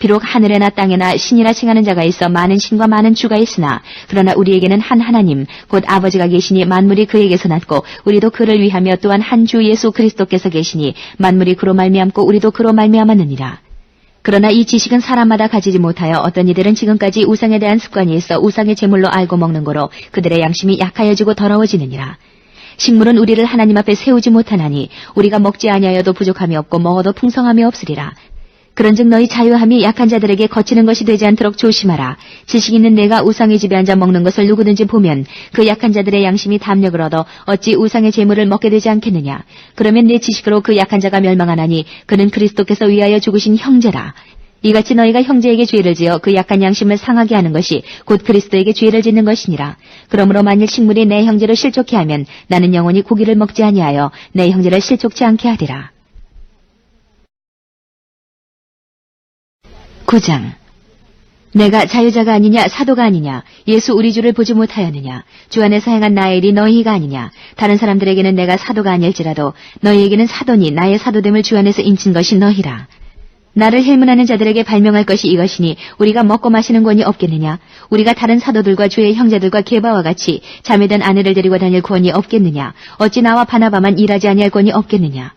비록 하늘에나 땅에나 신이라 칭하는 자가 있어 많은 신과 많은 주가 있으나 그러나 우리에게는 한 하나님 곧 아버지가 계시니 만물이 그에게서 났고 우리도 그를 위하며 또한 한 주 예수 그리스도께서 계시니 만물이 그로 말미암고 우리도 그로 말미암았느니라. 그러나 이 지식은 사람마다 가지지 못하여 어떤 이들은 지금까지 우상에 대한 습관이 있어 우상의 제물로 알고 먹는 거로 그들의 양심이 약하여지고 더러워지느니라. 식물은 우리를 하나님 앞에 세우지 못하나니 우리가 먹지 아니하여도 부족함이 없고 먹어도 풍성함이 없으리라. 그런즉 너희 자유함이 약한 자들에게 거치는 것이 되지 않도록 조심하라. 지식 있는 내가 우상의 집에 앉아 먹는 것을 누구든지 보면 그 약한 자들의 양심이 담력을 얻어 어찌 우상의 재물을 먹게 되지 않겠느냐. 그러면 내 지식으로 그 약한 자가 멸망하나니 그는 그리스도께서 위하여 죽으신 형제라. 이같이 너희가 형제에게 죄를 지어 그 약한 양심을 상하게 하는 것이 곧 그리스도에게 죄를 짓는 것이니라. 그러므로 만일 식물이 내 형제를 실족케 하면 나는 영원히 고기를 먹지 아니하여 내 형제를 실족치 않게 하리라. 9장. 내가 자유자가 아니냐 사도가 아니냐 예수 우리 주를 보지 못하였느냐 주 안에서 행한 나의 일이 너희가 아니냐 다른 사람들에게는 내가 사도가 아닐지라도 너희에게는 사도니 나의 사도됨을 주 안에서 인친 것이 너희라. 나를 헬문하는 자들에게 발명할 것이 이것이니 우리가 먹고 마시는 권이 없겠느냐? 우리가 다른 사도들과 주의 형제들과 게바와 같이 자매된 아내를 데리고 다닐 권이 없겠느냐? 어찌 나와 바나바만 일하지 아니할 권이 없겠느냐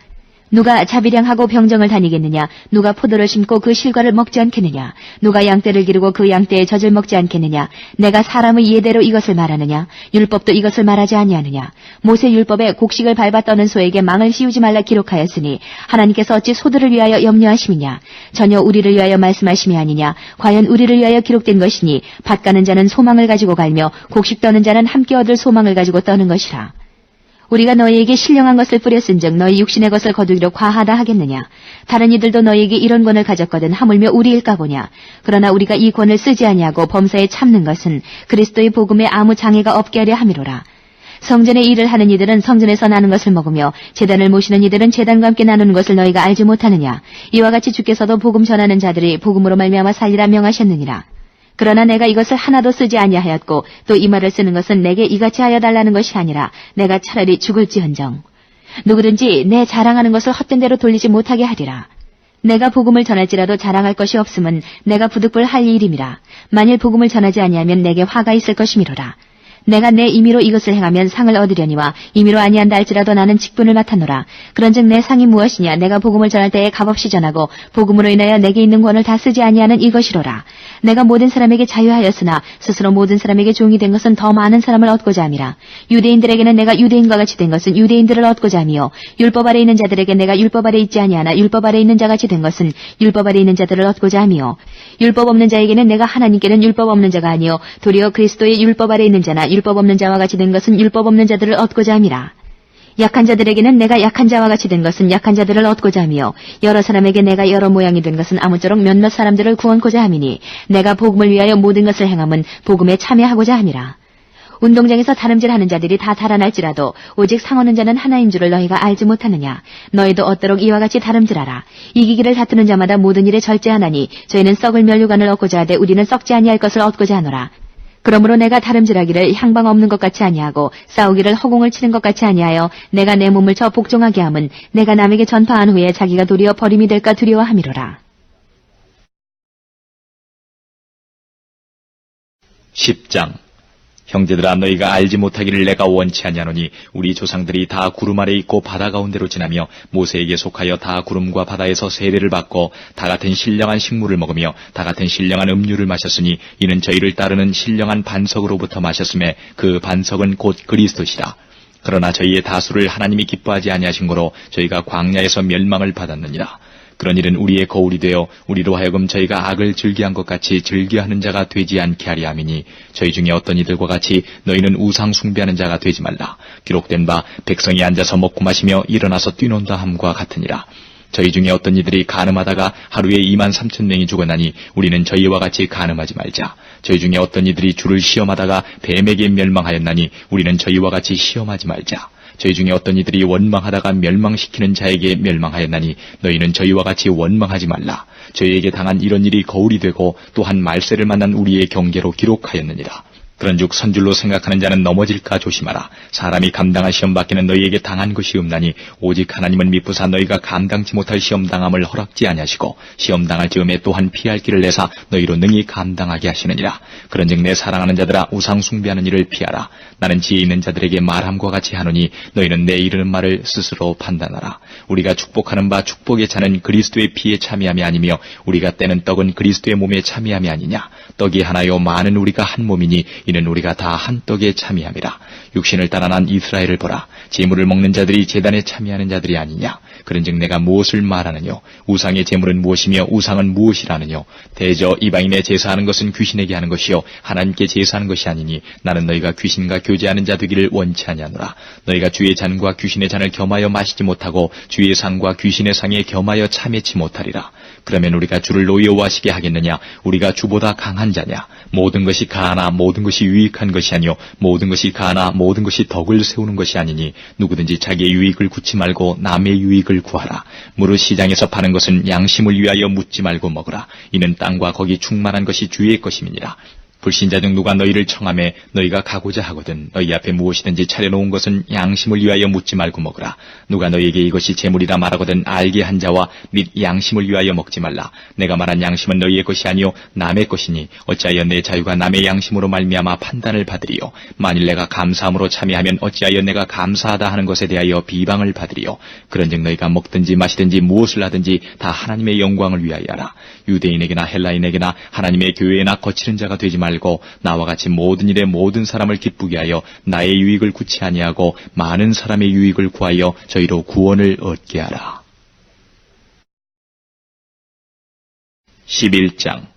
누가 자비량하고 병정을 다니겠느냐? 누가 포도를 심고 그 실과를 먹지 않겠느냐? 누가 양떼를 기르고 그 양떼의 젖을 먹지 않겠느냐? 내가 사람의 예대로 이것을 말하느냐? 율법도 이것을 말하지 아니하느냐? 모세 율법에 곡식을 밟아 떠는 소에게 망을 씌우지 말라 기록하였으니 하나님께서 어찌 소들을 위하여 염려하심이냐? 전혀 우리를 위하여 말씀하심이 아니냐? 과연 우리를 위하여 기록된 것이니 밭 가는 자는 소망을 가지고 갈며 곡식 떠는 자는 함께 얻을 소망을 가지고 떠는 것이라. 우리가 너희에게 신령한 것을 뿌렸은즉 너희 육신의 것을 거두기로 과하다 하겠느냐? 다른 이들도 너희에게 이런 권을 가졌거든 하물며 우리일까 보냐? 그러나 우리가 이 권을 쓰지 아니하고 범사에 참는 것은 그리스도의 복음에 아무 장애가 없게 하려 함이로라. 성전의 일을 하는 이들은 성전에서 나는 것을 먹으며 재단을 모시는 이들은 재단과 함께 나누는 것을 너희가 알지 못하느냐? 이와 같이 주께서도 복음 전하는 자들이 복음으로 말미암아 살리라 명하셨느니라. 그러나 내가 이것을 하나도 쓰지 아니하였고 또 이 말을 쓰는 것은 내게 이같이 하여 달라는 것이 아니라 내가 차라리 죽을지언정 누구든지 내 자랑하는 것을 헛된 대로 돌리지 못하게 하리라. 내가 복음을 전할지라도 자랑할 것이 없음은 내가 부득불 할 일임이라. 만일 복음을 전하지 아니하면 내게 화가 있을 것이미로라. 내가 내 임의로 이것을 행하면 상을 얻으려니와 임의로 아니한다 할지라도 나는 직분을 맡았노라. 그런즉 내 상이 무엇이냐? 내가 복음을 전할 때에 값없이 전하고 복음으로 인하여 내게 있는 권을 다 쓰지 아니하는 이것이로라. 내가 모든 사람에게 자유하였으나 스스로 모든 사람에게 종이 된 것은 더 많은 사람을 얻고자 함이라. 유대인들에게는 내가 유대인과 같이 된 것은 유대인들을 얻고자 함이요. 율법 아래 있는 자들에게 내가 율법 아래 있지 아니하나 율법 아래 있는 자 같이 된 것은 율법 아래 있는 자들을 얻고자 함이요. 율법 없는 자에게는 내가 하나님께는 율법 없는 자가 아니요 도리어 그리스도의 율법 아래 있는 자나 율법 없는 자와 같이 된 것은 율법 없는 자들을 얻고자 함이라. 약한 자들에게는 내가 약한 자와 같이 된 것은 약한 자들을 얻고자 하며 여러 사람에게 내가 여러 모양이 된 것은 아무쪼록 몇몇 사람들을 구원코자 함이니 내가 복음을 위하여 모든 것을 행함은 복음에 참여하고자 함이라. 운동장에서 다름질하는 자들이 다 달아날지라도 오직 상하는 자는 하나인 줄을 너희가 알지 못하느냐. 너희도 어떠록 이와 같이 다름질하라. 이기기를 다투는 자마다 모든 일에 절제하나니 저희는 썩을 멸류관을 얻고자 하되 우리는 썩지 아니할 것을 얻고자 하노라. 그러므로 내가 다름질하기를 향방 없는 것 같이 아니하고 싸우기를 허공을 치는 것 같이 아니하여 내가 내 몸을 저 복종하게 함은 내가 남에게 전파한 후에 자기가 도리어 버림이 될까 두려워함이로라. 10장 형제들아 너희가 알지 못하기를 내가 원치 아니하노니 우리 조상들이 다 구름 아래 있고 바다 가운데로 지나며 모세에게 속하여 다 구름과 바다에서 세례를 받고 다 같은 신령한 식물을 먹으며 다 같은 신령한 음료를 마셨으니 이는 저희를 따르는 신령한 반석으로부터 마셨음에 그 반석은 곧 그리스도시라. 그러나 저희의 다수를 하나님이 기뻐하지 아니하신 거로 저희가 광야에서 멸망을 받았느니라 그런 일은 우리의 거울이 되어 우리로 하여금 저희가 악을 즐기한 것 같이 즐겨하는 자가 되지 않게 하리 함이니 저희 중에 어떤 이들과 같이 너희는 우상 숭배하는 자가 되지 말라. 기록된 바 백성이 앉아서 먹고 마시며 일어나서 뛰논다 함과 같으니라. 저희 중에 어떤 이들이 가늠하다가 하루에 2만 3천 명이 죽었나니 우리는 저희와 같이 가늠하지 말자. 저희 중에 어떤 이들이 주를 시험하다가 뱀에게 멸망하였나니 우리는 저희와 같이 시험하지 말자. 저희 중에 어떤 이들이 원망하다가 멸망시키는 자에게 멸망하였나니 너희는 저희와 같이 원망하지 말라. 저희에게 당한 이런 일이 거울이 되고 또한 말세를 만난 우리의 경계로 기록하였느니라. 그런즉 선줄로 생각하는 자는 넘어질까 조심하라. 사람이 감당할 시험 받기는 너희에게 당한 것이 없나니 오직 하나님은 미쁘사 너희가 감당치 못할 시험 당함을 허락지 아니하시고 시험 당할 즈음에 또한 피할 길을 내사 너희로 능히 감당하게 하시느니라. 그런즉 내 사랑하는 자들아 우상 숭배하는 일을 피하라. 나는 지혜 있는 자들에게 말함과 같이 하노니 너희는 내 이르는 말을 스스로 판단하라. 우리가 축복하는 바 축복의 차는 그리스도의 피에 참여함이 아니며 우리가 떼는 떡은 그리스도의 몸에 참여함이 아니냐. 떡이 하나요 많은 우리가 한 몸이니 이는 우리가 다 한 떡에 참여함이라. 육신을 따라 난 이스라엘을 보라. 제물을 먹는 자들이 재단에 참여하는 자들이 아니냐. 그런즉 내가 무엇을 말하느뇨? 우상의 제물은 무엇이며 우상은 무엇이라느뇨? 대저 이방인의 제사하는 것은 귀신에게 하는 것이요 하나님께 제사하는 것이 아니니 나는 너희가 귀신과 교제하는 자 되기를 원치 아니하노라. 너희가 주의 잔과 귀신의 잔을 겸하여 마시지 못하고 주의 상과 귀신의 상에 겸하여 참여치 못하리라. 그러면 우리가 주를 노여워하시게 하겠느냐? 우리가 주보다 강한 자냐? 모든 것이 가하나 모든 것이 유익한 것이 아니요 모든 것이 가하나 모든 것이 덕을 세우는 것이 아니니 누구든지 자기의 유익을 굳지 말고 남의 유익을 구하라. 무릇 시장에서 파는 것은 양심을 위하여 묻지 말고 먹으라. 이는 땅과 거기 충만한 것이 주의 것임이니라. 불신자 중 누가 너희를 청함에 너희가 가고자 하거든 너희 앞에 무엇이든지 차려놓은 것은 양심을 위하여 묻지 말고 먹으라. 누가 너희에게 이것이 재물이라 말하거든 알게 한 자와 및 양심을 위하여 먹지 말라. 내가 말한 양심은 너희의 것이 아니요 남의 것이니 어찌하여 내 자유가 남의 양심으로 말미암아 판단을 받으리요. 만일 내가 감사함으로 참여하면 어찌하여 내가 감사하다 하는 것에 대하여 비방을 받으리요. 그런즉 너희가 먹든지 마시든지 무엇을 하든지 다 하나님의 영광을 위하여 하라. 유대인에게나 헬라인에게나 하나님의 교회에나 거치는 자가 되지 말고 나와 같이 모든 일에 모든 사람을 기쁘게 하여 나의 유익을 구치 아니하고 많은 사람의 유익을 구하여 저희로 구원을 얻게 하라. 11장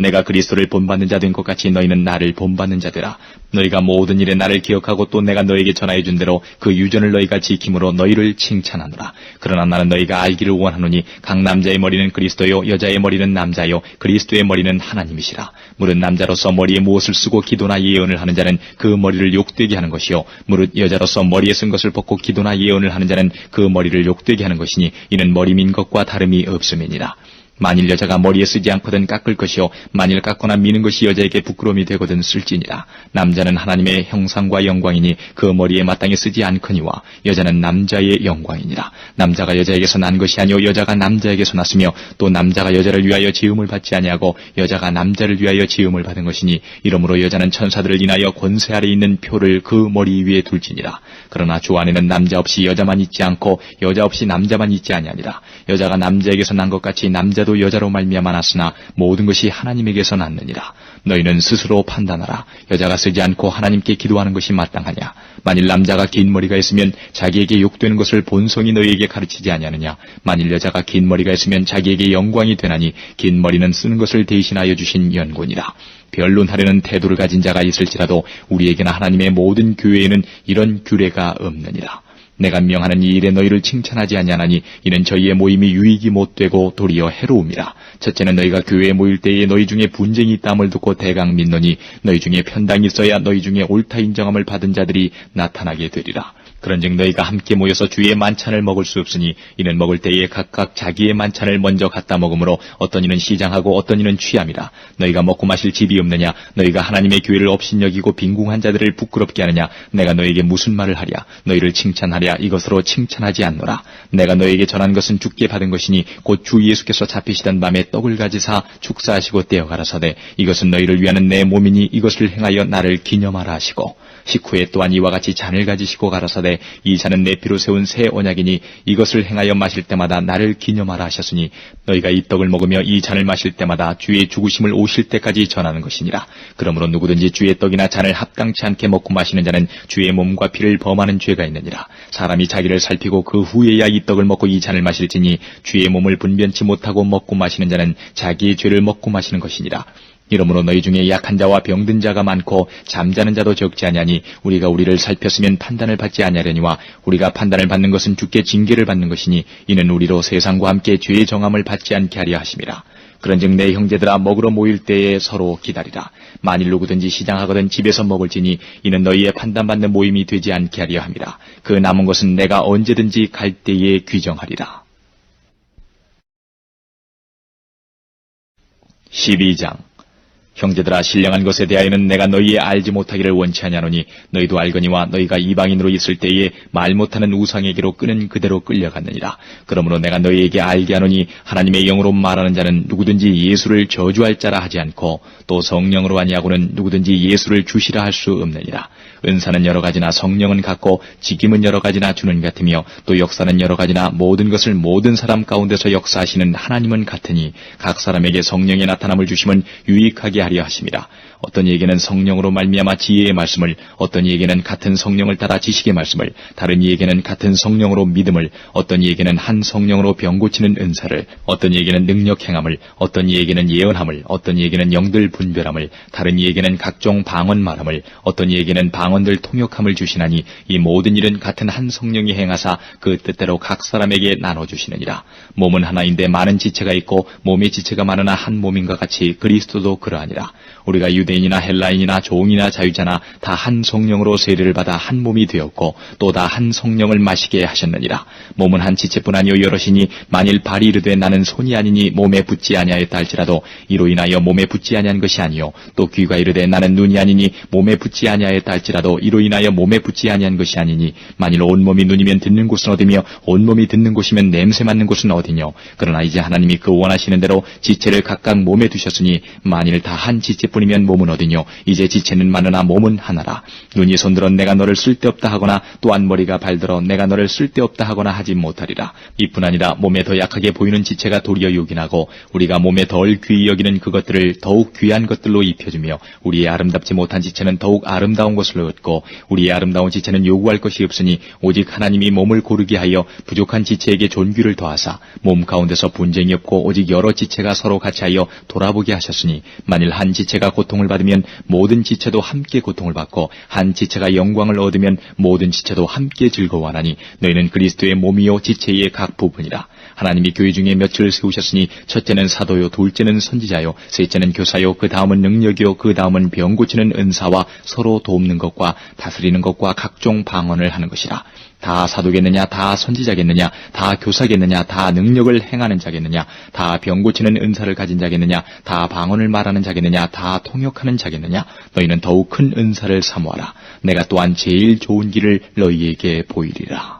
내가 그리스도를 본받는 자 된 것 같이 너희는 나를 본받는 자들아. 너희가 모든 일에 나를 기억하고 또 내가 너에게 전하여 준 대로 그 유전을 너희가 지킴으로 너희를 칭찬하노라. 그러나 나는 너희가 알기를 원하노니 각 남자의 머리는 그리스도요 여자의 머리는 남자요 그리스도의 머리는 하나님이시라. 무릇 남자로서 머리에 무엇을 쓰고 기도나 예언을 하는 자는 그 머리를 욕되게 하는 것이요 무릇 여자로서 머리에 쓴 것을 벗고 기도나 예언을 하는 자는 그 머리를 욕되게 하는 것이니 이는 머리 민 것과 다름이 없음이니라 만일 여자가 머리에 쓰지 않거든 깎을 것이요 만일 깎거나 미는 것이 여자에게 부끄러움이 되거든 쓸지니라. 남자는 하나님의 형상과 영광이니 그 머리에 마땅히 쓰지 않거니와 여자는 남자의 영광이니라. 남자가 여자에게서 난 것이 아니요 여자가 남자에게서 났으며 또 남자가 여자를 위하여 지음을 받지 아니하고 여자가 남자를 위하여 지음을 받은 것이니 이러므로 여자는 천사들을 인하여 권세 아래 있는 표를 그 머리 위에 둘지니라. 그러나 주 안에는 남자 없이 여자만 있지 않고 여자 없이 남자만 있지 아니하니라. 여자가 남자에게서 난 것 같이 남 자도 여자로 말미암아 났으나 모든 것이 하나님에게서 났느니라. 너희는 스스로 판단하라. 여자가 쓰지 않고 하나님께 기도하는 것이 마땅하냐? 만일 남자가 긴 머리가 있으면 자기에게 욕되는 것을 본성이 너희에게 가르치지 아니하느냐? 만일 여자가 긴 머리가 있으면 자기에게 영광이 되나니 긴 머리는 쓰는 것을 대신하여 주신 연고니라. 변론하려는 태도를 가진 자가 있을지라도 우리에게나 하나님의 모든 교회에는 이런 규례가 없느니라. 내가 명하는 이 일에 너희를 칭찬하지 아니하나니 이는 저희의 모임이 유익이 못되고 도리어 해로움이라. 첫째는 너희가 교회에 모일 때에 너희 중에 분쟁이 있다함을 듣고 대강 믿노니 너희 중에 편당이 있어야 너희 중에 옳다 인정함을 받은 자들이 나타나게 되리라. 그런즉 너희가 함께 모여서 주의 만찬을 먹을 수 없으니 이는 먹을 때에 각각 자기의 만찬을 먼저 갖다 먹으므로 어떤 이는 시장하고 어떤 이는 취함이라. 너희가 먹고 마실 집이 없느냐? 너희가 하나님의 교회를 업신여기고 빈궁한 자들을 부끄럽게 하느냐? 내가 너에게 무슨 말을 하랴? 너희를 칭찬하랴? 이것으로 칭찬하지 않노라. 내가 너에게 전한 것은 죽게 받은 것이니 곧 주 예수께서 잡히시던 밤에 떡을 가지사 축사하시고 떼어 가라사대. 이것은 너희를 위하는 내 몸이니 이것을 행하여 나를 기념하라 하시고 식후에 또한 이와 같이 잔을 가지시고 가라사대 이 잔은 내 피로 세운 새 언약이니 이것을 행하여 마실 때마다 나를 기념하라 하셨으니 너희가 이 떡을 먹으며 이 잔을 마실 때마다 주의 죽으심을 오실 때까지 전하는 것이니라. 그러므로 누구든지 주의 떡이나 잔을 합당치 않게 먹고 마시는 자는 주의 몸과 피를 범하는 죄가 있느니라. 사람이 자기를 살피고 그 후에야 이 떡을 먹고 이 잔을 마실지니 주의 몸을 분변치 못하고 먹고 마시는 자는 자기의 죄를 먹고 마시는 것이니라 이러므로 너희 중에 약한 자와 병든 자가 많고 잠자는 자도 적지 아니하니 우리가 우리를 살폈으면 판단을 받지 아니하려니와 우리가 판단을 받는 것은 주께 징계를 받는 것이니 이는 우리로 세상과 함께 죄의 정함을 받지 않게 하려 하심이라. 그런즉 내 형제들아 먹으러 모일 때에 서로 기다리라. 만일 누구든지 시장하거든 집에서 먹을지니 이는 너희의 판단받는 모임이 되지 않게 하려 함이라. 그 남은 것은 내가 언제든지 갈 때에 규정하리라. 12장 형제들아 신령한 것에 대하여는 내가 너희의 알지 못하기를 원치 아니하노니 너희도 알거니와 너희가 이방인으로 있을 때에 말 못하는 우상에게로 끄는 그대로 끌려갔느니라. 그러므로 내가 너희에게 알게 하노니 하나님의 영으로 말하는 자는 누구든지 예수를 저주할 자라 하지 않고 또 성령으로 아니하고는 누구든지 예수를 주시라 할 수 없느니라. 은사는 여러 가지나 성령은 같고 직임은 여러 가지나 주는 같으며 또 역사는 여러 가지나 모든 것을 모든 사람 가운데서 역사하시는 하나님은 같으니 각 사람에게 성령의 나타남을 주심은 유익하게 하려 하심이라 어떤 이에게는 성령으로 말미암아 지혜의 말씀을 어떤 이에게는 같은 성령을 따라 지식의 말씀을 다른 이에게는 같은 성령으로 믿음을 어떤 이에게는 한 성령으로 병 고치는 은사를 어떤 이에게는 능력 행함을 어떤 이에게는 예언함을 어떤 이에게는 영들 분별함을 다른 이에게는 각종 방언 말함을 어떤 이에게는 방언들 통역함을 주시나니 이 모든 일은 같은 한 성령이 행하사 그 뜻대로 각 사람에게 나눠 주시느니라. 몸은 하나인데 많은 지체가 있고 몸의 지체가 많으나 한 몸인과 같이 그리스도도 그러하니라. 우리가 유대 인이나 헬라인이나 종이나 자유자나 다 한 성령으로 세례를 받아 한 몸이 되었고 또 다 한 성령을 마시게 하셨느니라. 몸은 한 지체뿐 아니요 여럿이니 만일 발이 이르되 나는 손이 아니니 몸에 붙지 아니하였다 할지라도 이로 인하여 몸에 붙지 아니한 것이 아니요 또 귀가 이르되 나는 눈이 아니니 몸에 붙지 아니하였다 할지라도 이로 인하여 몸에 붙지 아니한 것이 아니니 만일 온 몸이 눈이면 듣는 곳은 어디며 온 몸이 듣는 곳이면 냄새 맡는 곳은 어디뇨 그러나 이제 하나님이 그 원하시는 대로 지체를 각각 몸에 두셨으니 만일 다 한 지체뿐이면 몸은 어디뇨? 이제 지체는 많으나 몸은 하나라. 눈이 손들어 내가 너를 쓸데없다 하거나 또한 머리가 발들어 내가 너를 쓸데없다 하거나 하지 못하리라. 이뿐 아니라 몸에 더 약하게 보이는 지체가 도리어 요긴하고 우리가 몸에 덜 귀히 여기는 그것들을 더욱 귀한 것들로 입혀주며 우리의 아름답지 못한 지체는 더욱 아름다운 것을 얻고 우리의 아름다운 지체는 요구할 것이 없으니 오직 하나님이 몸을 고르게 하여 부족한 지체에게 존귀를 더하사 몸 가운데서 분쟁이 없고 오직 여러 지체가 서로 같이 하여 돌아보게 하셨으니 만일 한 지체가 고통을 받으면 모든 지체도 함께 고통을 받고 한 지체가 영광을 얻으면 모든 지체도 함께 즐거워하나니 너희는 그리스도의 몸이요 지체의 각 부분이라 하나님이 교회 중에 며칠 세우셨으니 첫째는 사도요 둘째는 선지자요 셋째는 교사요 그 다음은 능력이요 그 다음은 병 고치는 은사와 서로 돕는 것과 다스리는 것과 각종 방언을 하는 것이라 다 사도겠느냐, 다 선지자겠느냐, 다 교사겠느냐, 다 능력을 행하는 자겠느냐, 다 병 고치는 은사를 가진 자겠느냐, 다 방언을 말하는 자겠느냐, 다 통역하는 자겠느냐, 너희는 더욱 큰 은사를 사모하라. 내가 또한 제일 좋은 길을 너희에게 보이리라.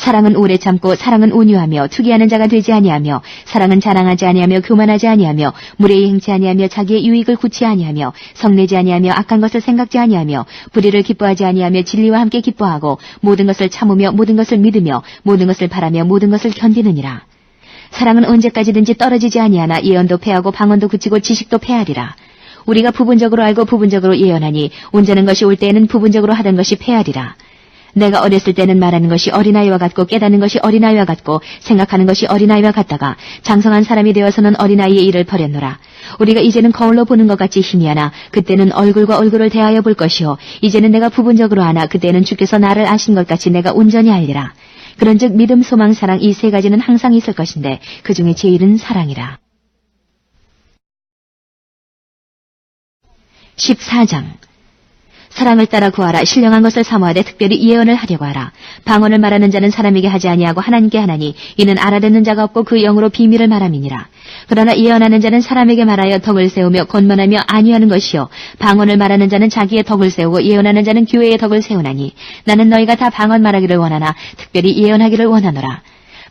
사랑은 오래 참고 사랑은 온유하며 투기하는 자가 되지 아니하며 사랑은 자랑하지 아니하며 교만하지 아니하며 무례히 행치 아니하며 자기의 유익을 구치 아니하며 성내지 아니하며 악한 것을 생각지 아니하며 불의를 기뻐하지 아니하며 진리와 함께 기뻐하고 모든 것을 참으며 모든 것을 믿으며 모든 것을 바라며 모든 것을 견디느니라. 사랑은 언제까지든지 떨어지지 아니하나 예언도 패하고 방언도 그치고 지식도 패하리라. 우리가 부분적으로 알고 부분적으로 예언하니 온전한 것이 올 때에는 부분적으로 하던 것이 패하리라 내가 어렸을 때는 말하는 것이 어린아이와 같고 깨닫는 것이 어린아이와 같고 생각하는 것이 어린아이와 같다가 장성한 사람이 되어서는 어린아이의 일을 버렸노라. 우리가 이제는 거울로 보는 것 같이 희미하나 그때는 얼굴과 얼굴을 대하여 볼 것이요 이제는 내가 부분적으로 하나 그때는 주께서 나를 아신 것 같이 내가 온전히 알리라. 그런즉 믿음, 소망, 사랑 이 세 가지는 항상 있을 것인데 그 중에 제일은 사랑이라. 14장 사랑을 따라 구하라. 신령한 것을 사모하되 특별히 예언을 하려고 하라. 방언을 말하는 자는 사람에게 하지 아니하고 하나님께 하나니 이는 알아듣는 자가 없고 그 영으로 비밀을 말함이니라. 그러나 예언하는 자는 사람에게 말하여 덕을 세우며 권면하며 안위하는 것이요. 방언을 말하는 자는 자기의 덕을 세우고 예언하는 자는 교회의 덕을 세우나니 나는 너희가 다 방언 말하기를 원하나 특별히 예언하기를 원하노라.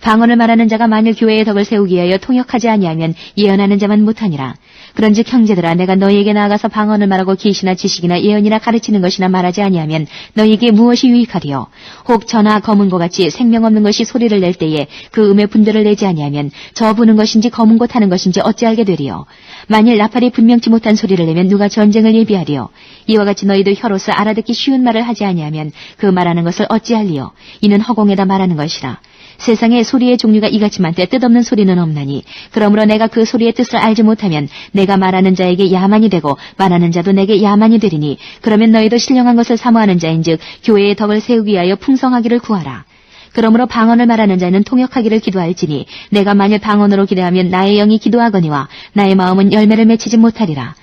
방언을 말하는 자가 만일 교회의 덕을 세우기 위하여 통역하지 아니하면 예언하는 자만 못하니라. 그런즉 형제들아 내가 너희에게 나아가서 방언을 말하고 계시나 지식이나 예언이나 가르치는 것이나 말하지 아니하면 너희에게 무엇이 유익하리요? 혹 저나 검은 것 같이 생명 없는 것이 소리를 낼 때에 그 음의 분별을 내지 아니하면 저 부는 것인지 검은 곳 하는 것인지 어찌 알게 되리요? 만일 나팔이 분명치 못한 소리를 내면 누가 전쟁을 예비하리요? 이와 같이 너희도 혀로서 알아듣기 쉬운 말을 하지 아니하면 그 말하는 것을 어찌 알리요? 이는 허공에다 말하는 것이라. 세상에 소리의 종류가 이같이 많되 뜻없는 소리는 없나니 그러므로 내가 그 소리의 뜻을 알지 못하면 내가 말하는 자에게 야만이 되고 말하는 자도 내게 야만이 되리니 그러면 너희도 신령한 것을 사모하는 자인즉 교회의 덕을 세우기 위하여 풍성하기를 구하라. 그러므로 방언을 말하는 자는 통역하기를 기도할지니 내가 만일 방언으로 기도하면 나의 영이 기도하거니와 나의 마음은 열매를 맺히지 못하리라.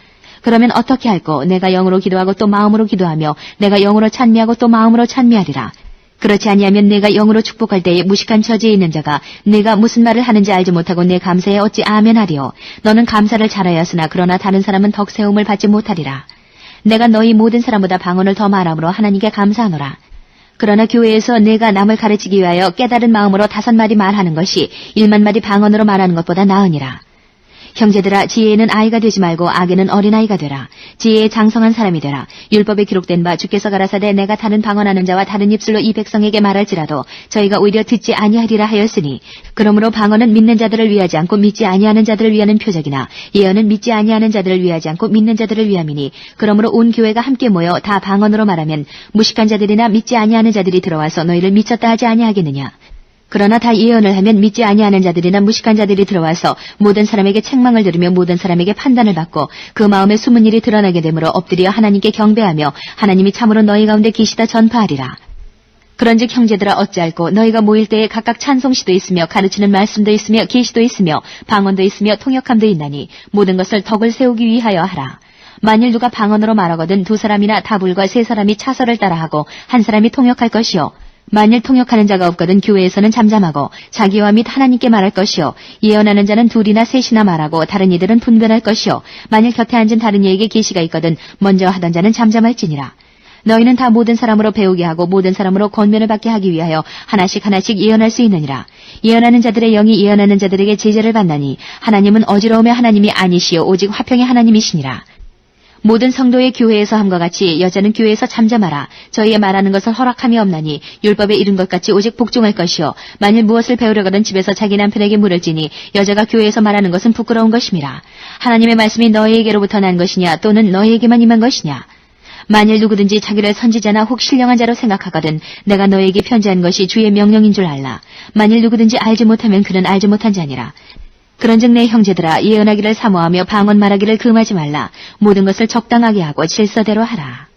그러면 어떻게 할꼬? 내가 영으로 기도하고 또 마음으로 기도하며 내가 영으로 찬미하고 또 마음으로 찬미하리라. 그렇지 아니하면 내가 영으로 축복할 때에 무식한 처지에 있는 자가 내가 무슨 말을 하는지 알지 못하고 내 감사에 어찌 아멘하리요. 너는 감사를 잘하였으나 그러나 다른 사람은 덕세움을 받지 못하리라. 내가 너희 모든 사람보다 방언을 더 말함으로 하나님께 감사하노라. 그러나 교회에서 내가 남을 가르치기 위하여 깨달은 마음으로 다섯 마디 말하는 것이 일만 마디 방언으로 말하는 것보다 나으니라. 형제들아 지혜에는 아이가 되지 말고 악에는 어린아이가 되라. 지혜에 장성한 사람이 되라. 율법에 기록된 바 주께서 가라사대 내가 다른 방언하는 자와 다른 입술로 이 백성에게 말할지라도 저희가 오히려 듣지 아니하리라 하였으니 그러므로 방언은 믿는 자들을 위하지 않고 믿지 아니하는 자들을 위하는 표적이나 예언은 믿지 아니하는 자들을 위하지 않고 믿는 자들을 위함이니 그러므로 온 교회가 함께 모여 다 방언으로 말하면 무식한 자들이나 믿지 아니하는 자들이 들어와서 너희를 미쳤다 하지 아니하겠느냐 그러나 다 예언을 하면 믿지 아니하는 자들이나 무식한 자들이 들어와서 모든 사람에게 책망을 들으며 모든 사람에게 판단을 받고 그 마음에 숨은 일이 드러나게 되므로 엎드려 하나님께 경배하며 하나님이 참으로 너희 가운데 계시다 전파하리라. 그런즉 형제들아 어찌할꼬 너희가 모일 때에 각각 찬송시도 있으며 가르치는 말씀도 있으며 계시도 있으며 방언도 있으며 통역함도 있나니 모든 것을 덕을 세우기 위하여 하라. 만일 누가 방언으로 말하거든 두 사람이나 다불과 세 사람이 차서를 따라하고 한 사람이 통역할 것이요 만일 통역하는 자가 없거든 교회에서는 잠잠하고 자기와 및 하나님께 말할 것이요. 예언하는 자는 둘이나 셋이나 말하고 다른 이들은 분별할 것이요. 만일 곁에 앉은 다른 이에게 계시가 있거든 먼저 하던 자는 잠잠할지니라. 너희는 다 모든 사람으로 배우게 하고 모든 사람으로 권면을 받게 하기 위하여 하나씩 하나씩 예언할 수 있느니라. 예언하는 자들의 영이 예언하는 자들에게 제재를 받나니 하나님은 어지러움의 하나님이 아니시요 오직 화평의 하나님이시니라 모든 성도의 교회에서 함과 같이 여자는 교회에서 잠잠하라. 저희의 말하는 것을 허락함이 없나니 율법에 이른 것 같이 오직 복종할 것이요. 만일 무엇을 배우려거든 집에서 자기 남편에게 물을지니 여자가 교회에서 말하는 것은 부끄러운 것임이라. 하나님의 말씀이 너희에게로부터 난 것이냐 또는 너희에게만 임한 것이냐. 만일 누구든지 자기를 선지자나 혹 신령한 자로 생각하거든 내가 너에게 편지한 것이 주의 명령인 줄 알라. 만일 누구든지 알지 못하면 그는 알지 못한 자니라. 그런즉 내 형제들아 예언하기를 사모하며 방언 말하기를 금하지 말라. 모든 것을 적당하게 하고 질서대로 하라.